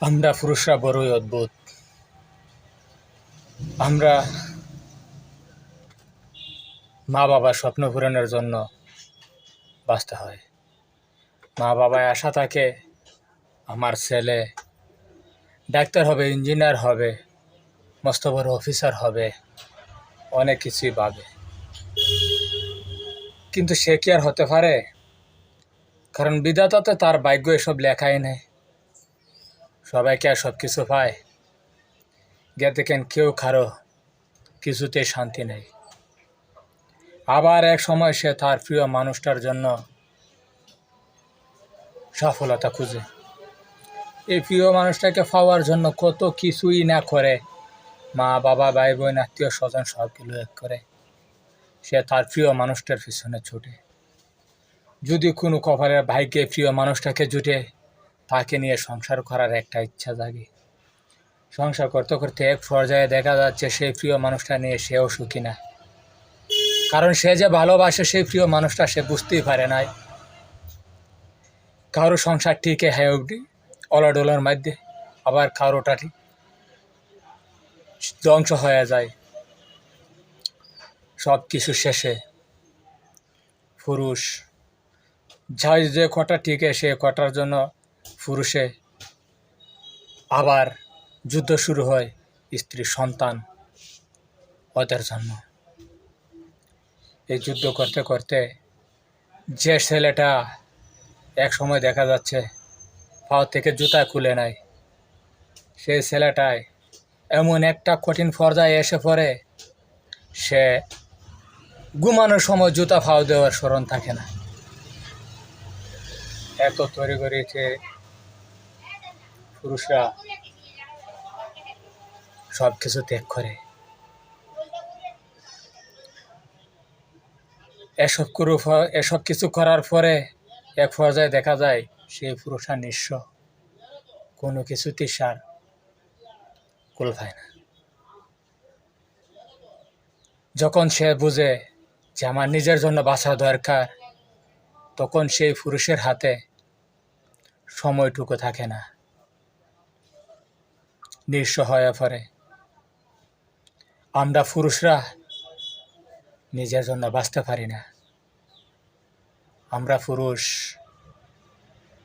আমরা পুরুষরা বড়ই অদ্ভুত। আমরা মা বাবার স্বপ্ন পূরণের জন্য বাঁচতে হয়। মা বাবায় আশা থাকে, আমার ছেলে ডাক্তার হবে, ইঞ্জিনিয়ার হবে, মস্ত বড় অফিসার হবে, অনেক কিছুই পাবে। কিন্তু সে কি আর হতে পারে? কারণ বিধাতাতে তার ভাগ্য এসব লেখাই নেই। সবাইকে আর সব কিছু পায়। গিয়ে দেখেন কেউ কারও কিছুতে শান্তি নেই। আবার এক সময় সে তার প্রিয় মানুষটার জন্য সফলতা খুঁজে। এই প্রিয় মানুষটাকে পাওয়ার জন্য কত কিছুই না করে মা, বাবা ভাই বোন আত্মীয় স্বজন সবগুলো এক করে। সে তার প্রিয় মানুষটার পিছনে ছুটে। যদি কোনো কপালের ভাইকে প্রিয় মানুষটাকে জুটে তাকে নিয়ে সংসার করার একটা ইচ্ছা জাগে। সংসার করতে করতে এক পর্যায়ে দেখা যাচ্ছে সেই প্রিয় মানুষটা নিয়ে সেও সুখী না। কারণ সে যে ভালোবাসে সেই প্রিয় মানুষটা সে বুঝতেই পারে নাই। কারও সংসার ঠিকই হ্যাঁ অবধি অলাডোলার মধ্যে, আবার কারোটা ঠিক ধ্বংস হয়ে যায়। সব কিছু শেষে পুরুষ, যাই যে কটা টিকে সে কটার জন্য পুরুষে। আবার যুদ্ধ শুরু হয় স্ত্রী সন্তান ওদের জন্য। এই যুদ্ধ করতে করতে যে ছেলেটা এক সময় দেখা যাচ্ছে পাও থেকে জুতা খুলে নেয়, সেই ছেলেটায় এমন একটা কঠিন পর্যায়ে এসে পড়ে, সে ঘুমানোর সময় জুতা ফাও দেওয়ার স্মরণ থাকে না। এত তৈরি করেছে পুরুষরা সব কিছু ত্যাগ করে। এসব করু এসব কিছু করার পরে এক পর্যায়ে দেখা যায় সেই পুরুষরা নিঃস্ব। কোনো কিছুতেই সার কুল না। যখন সে বুঝে যে আমার নিজের জন্য বাঁচা দরকার, তখন সেই পুরুষের হাতে সময়টুকু থাকে না। নিঃস্ব হয়ে পড়ে আমরা পুরুষরা নিজের জন্য বাঁচতে পারি না। আমরা পুরুষ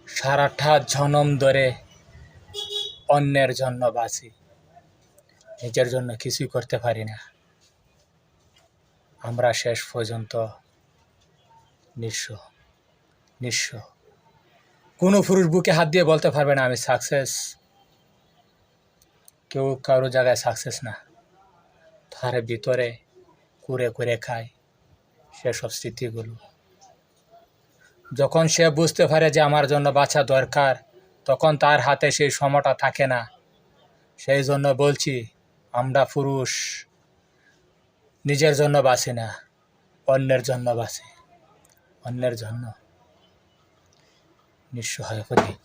সারাটা জনম ধরে অন্যের জন্য বাঁচি। নিজের জন্য কিছুই করতে পারি না। আমরা শেষ পর্যন্ত নিঃস্ব নিঃস্ব। কোনো পুরুষ বুকে হাত দিয়ে বলতে পারবে না, আমি সাকসেস কেউ কারও জায়গায় সাকসেস না। তার ভিতরে কুড়ে করে খায় সেসব স্মৃতিগুলো। যখন সে বুঝতে পারে যে আমার জন্য বাঁচা দরকার, তখন তার হাতে সেই সময়টা থাকে না। সেই জন্য বলছি, আমরা পুরুষ, নিজের জন্য বাঁচি না, অন্যের জন্য বাঁচি। অন্যের জন্য নিঃস্ব হয়ে পড়ি।